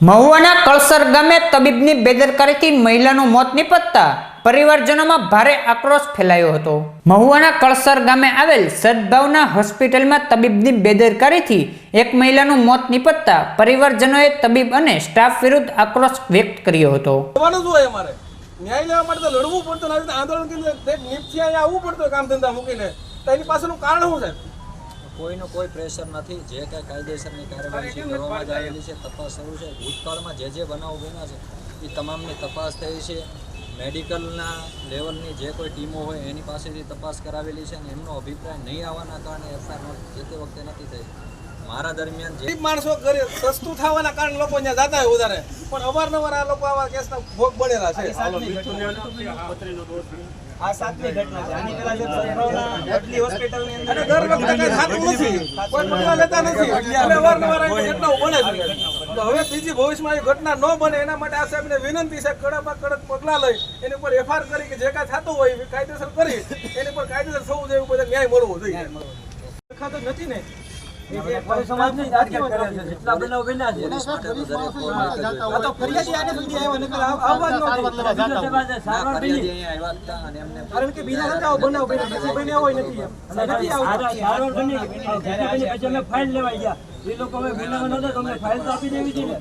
મહુવાના કળસર ગામે તબીબની બેદરકારીથી મહિલાનું મોત નિપજતા પરિવારજનોમાં ભારે આક્રોશ ફેલાયો હતો. મહુવાના કળસર ગામે આવેલ સદભાવના હોસ્પિટલમાં તબીબની બેદરકારીથી એક મહિલાનું મોત નિપજતા પરિવારજનોએ તબીબ અને સ્ટાફ વિરુદ્ધ આક્રોશ વ્યક્ત કર્યો હતો. ન્યાય લેવા માટે લડવું પડતું આંદોલન કરીને આવવું પડતું કામ ધંધા મૂકીને. તેની પાછળનું કારણ શું છે? કોઈનું કોઈ પ્રેશર નથી. જે કાંઈ કાયદેસરની કાર્યવાહી છે કરવામાં આવેલી છે, તપાસ શરૂ છે. ભૂતકાળમાં જે જે બનાવો બન્યા છે, એ તમામની તપાસ થઈ છે. મેડિકલના લેવલની જે કોઈ ટીમો હોય, એની પાસેથી તપાસ કરાવેલી છે અને એમનો અભિપ્રાય નહીં આવવાના કારણે એફઆઈઆર જે તે વખતે નથી થઈ. મારા દરમિયાન જે માણસો કરે સસ્તું થવાના કારણે લોકો અહીંયા જતા હોય વધારે. પણ અવારનવાર આ લોકો આવા કેસના ભોગ બનેલા છે. આ સાતમી ઘટના છે. આની પહેલા જે સદભાવના હોસ્પિટલની અંદર દર વખતે કઈ થતું નથી. કોઈ પગલા લેતા નથી. અને અવારનવાર આવી ઘટનાઓ બને છે. હવે બીજી ભવિષ્યમાં એ ઘટના ન બને એના માટે આ સાહેબને વિનંતી છે કડકમાં કડક પગલાં લઈ એની ઉપર એફઆર કરી કે જે કાંઈ થતું હોય કાયદેસર કરી એની પર કાયદેસર થવું જોઈએ એવું બધા ન્યાય મળવો જોઈએ. નથી ને. બનાવ ફાઇલ લેવાઈ ગયા. એ લોકો હવે બનાવવા નતા તમને ફાઇલ તો આપી દેવી ને.